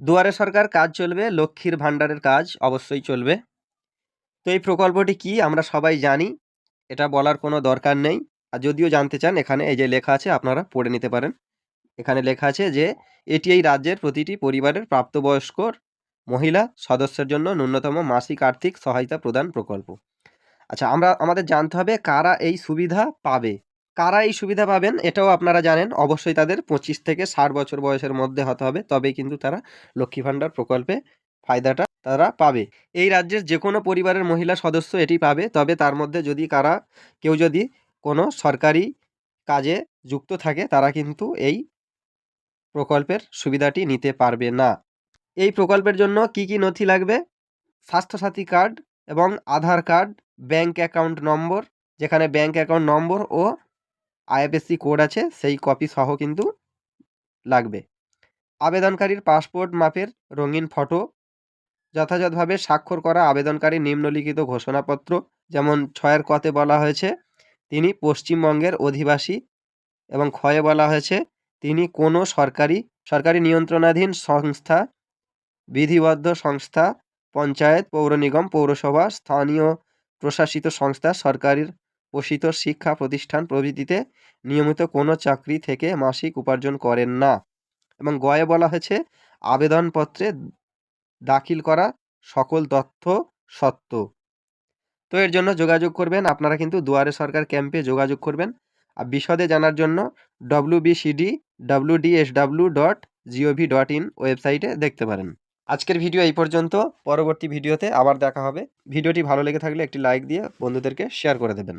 দুয়ারে সরকার কাজ চলবে, লক্ষ্মীর ভাণ্ডারের কাজ অবশ্যই চলবে। তো এই প্রকল্পটি কি আমরা সবাই জানি, এটা বলার কোনো দরকার নেই। আর যদিও জানতে চান, এখানে এই যে লেখা আছে, আপনারা পড়ে নিতে পারেন। এখানে লেখা আছে যে এটি এই রাজ্যের প্রতিটি পরিবারের প্রাপ্তবয়স্ক মহিলা সদস্যের জন্য ন্যূনতম মাসিক আর্থিক সহায়তা প্রদান প্রকল্প। আচ্ছা আমরা, আমাদের জানতে হবে কারা এই সুবিধা পাবে। কারা এই সুবিধা পাবেন এটাও আপনারা জানেন। অবশ্যই তাদের পঁচিশ থেকে ষাট বছর বয়সের মধ্যে হতে হবে। তবেই কিন্তু তারা লক্ষ্মী ভাণ্ডার প্রকল্পে ফায়দাটা তারা পাবে। এই রাজ্যের যে কোনো পরিবারের মহিলা সদস্য এটি পাবে। তবে তার মধ্যে যদি কারা, কেউ যদি কোনো সরকারি কাজে যুক্ত থাকে, তারা কিন্তু এই প্রকল্পের সুবিধাটি নিতে পারবে না। এই প্রকল্পের জন্য কি কি নথি লাগবে? স্বাস্থ্যসাথী কার্ড এবং Aadhaar card, bank account number, যেখানে ব্যাংক অ্যাকাউন্ট নম্বর ও আইএফএসসি কোড আছে, সেই কপি সহ কিন্তু লাগবে। আবেদনকারীর পাসপোর্ট মাপের রঙিন ফটো যথাযথভাবে স্বাক্ষর করা আবেদনকারী নিম্নলিখিত ঘোষণাপত্র, যেমন ছয়ের কতে বলা হয়েছে, তিনি পশ্চিমবঙ্গের অধিবাসী, এবং ক্ষয়ে বলা হয়েছে, তিনি কোনো সরকারি সরকারি নিয়ন্ত্রণাধীন সংস্থা, বিধিবদ্ধ সংস্থা, পঞ্চায়েত, পৌর নিগম, পৌরসভা, স্থানীয় প্রশাসিত সংস্থা, সরকারের পোষিত শিক্ষা প্রতিষ্ঠান প্রভৃতিতে নিয়মিত কোনো চাকরি থেকে মাসিক উপার্জন করেন না। এবং গয়ে বলা হয়েছে, আবেদনপত্রে দাখিল করা সকল তথ্য সত্য। তো এর জন্য যোগাযোগ করবেন। আপনারা কিন্তু দুয়ারে সরকার ক্যাম্পে যোগাযোগ করবেন। আর বিশদে জানার জন্য W BCD W DSW dot GOV dot in ওয়েবসাইটে দেখতে পারেন। আজকের ভিডিও এই পর্যন্ত। পরবর্তী ভিডিওতে আবার দেখা হবে। ভিডিওটি ভালো লেগে থাকলে একটি লাইক দিয়ে বন্ধুদেরকে শেয়ার করে দেবেন।